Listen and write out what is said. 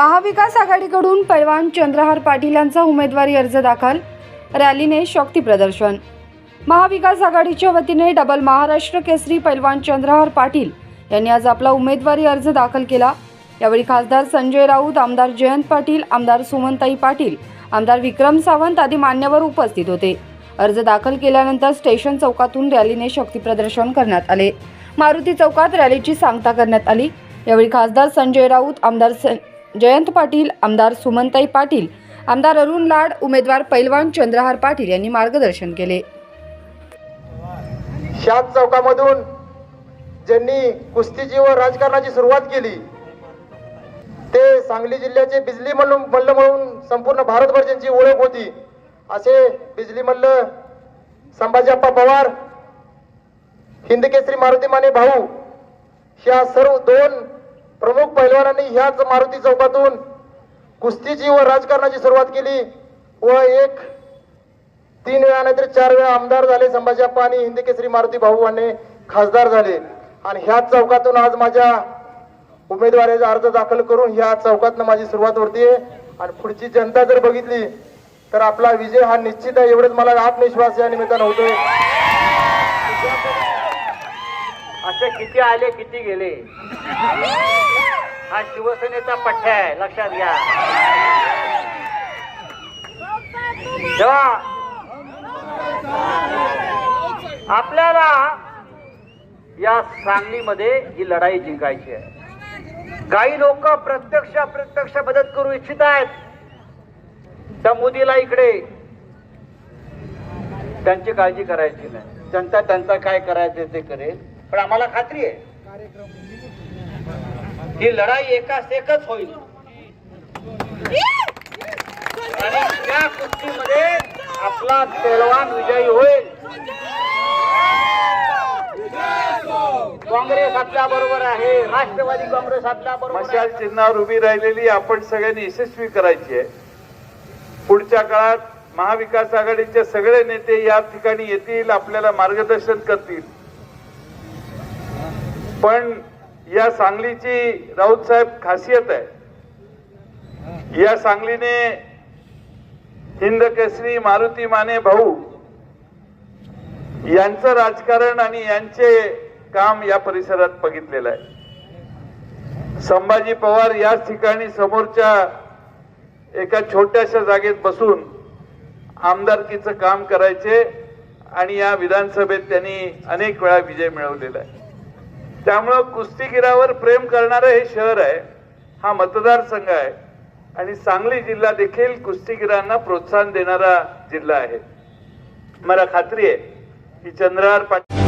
महाविकास आघाडीकडून पैलवान चंद्रहार पाटील यांचा उमेदवारी अर्ज दाखल. रॅलीने शक्ती प्रदर्शन. महाविकास आघाडीच्या वतीने डबल महाराष्ट्र केसरी पैलवान चंद्रहार पाटील यांनी आज आपला उमेदवारी अर्ज दाखल केला. यावेळी खासदार संजय राऊत आमदार जयंत पाटील आमदार सुमनताई पाटील आमदार विक्रम सावंत आदी मान्यवर उपस्थित होते. अर्ज दाखल केल्यानंतर स्टेशन चौकातून रॅलीने शक्तीप्रदर्शन करण्यात आले. मारुती चौकात रॅलीची सांगता करण्यात आली. यावेळी खासदार संजय राऊत आमदार जयंत पाटील आमदार सुमनताई पाटील आमदार अरुण लाड उमेदवार पैलवान चंद्रहार पाटील यांनी मार्गदर्शन केले. शाद चौकामधून ज्यांनी कुस्तीची व राजकारणाची सुरुवात केली ते सांगली जिल्ह्याचे बिजली मल्ल मल्ल म्हणून संपूर्ण भारतभर ज्यांची ओळख होती असे बिजली मल्ल संभाजीप्पा पवार हिंदकेसरी मारुती माने भाऊ ह्या सर्व दोन प्रमुख पैलवानांनी ह्याच मारुती चौकातून कुस्तीची व राजकारणाची सुरुवात केली व एक तीन वेळा नाहीतर चार वेळा आमदार झाले संभाजीप्पा आणि हिंदी केसरी मारुती भाऊ आणि खासदार झाले. आणि ह्याच चौकातून आज माझ्या उमेदवारीचा अर्ज दाखल करून ह्या चौकातनं माझी सुरुवात होतीये आणि पुढची जनता जर बघितली तर आपला विजय हा निश्चित आहे एवढंच मला आत्मविश्वास या निमित्तानं होतोय. असे किती आले किती गेले? हा शिवसेनेचा पठ्ठा आहे लक्षात घ्या. जेव्हा आपल्याला या सांगलीमध्ये ही लढाई जिंकायची आहे. काही लोक प्रत्यक्ष अप्रत्यक्ष मदत करू इच्छित आहेत. त्या मोदीला इकडे. त्यांची काळजी करायची नाही. जनता त्यांचा काय करायचं ते करेल. पण आम्हाला खात्री आहे. ही लढाई एकाच एकच होईल. आणि त्या कुस्तीमध्ये आपला पेलवान विजयी होईल. काँग्रेस आपल्या बरोबर आहे. राष्ट्रवादी काँग्रेस आपल्या बरोबर मशाल चिन्हावर उभी राहिलेली आपण सगळ्यांनी यशस्वी करायची आहे. पुढच्या काळात महाविकास आघाडीचे सगळे नेते या ठिकाणी येतील आपल्याला मार्गदर्शन करतील. पण या सांगलीची राऊत साहेब खासियत आहे. या सांगलीने हिंद केसरी मारुती माने भाऊ यांचं राजकारण आणि यांचे काम या परिसरात बघितलेलं आहे. संभाजी पवार याच ठिकाणी समोरच्या एका छोट्याशा जागेत बसून आमदारकीचं काम करायचे आणि या विधानसभेत त्यांनी अनेक वेळा विजय मिळवलेला आहे. त्यामुळं कुस्तीगिरावर प्रेम करणारं हे शहर आहे. हा मतदारसंघ आहे. आणि सांगली जिल्हा देखील कुस्तीगिरांना प्रोत्साहन देणारा जिल्हा आहे. मला खात्री आहे की चंद्रहार पाटील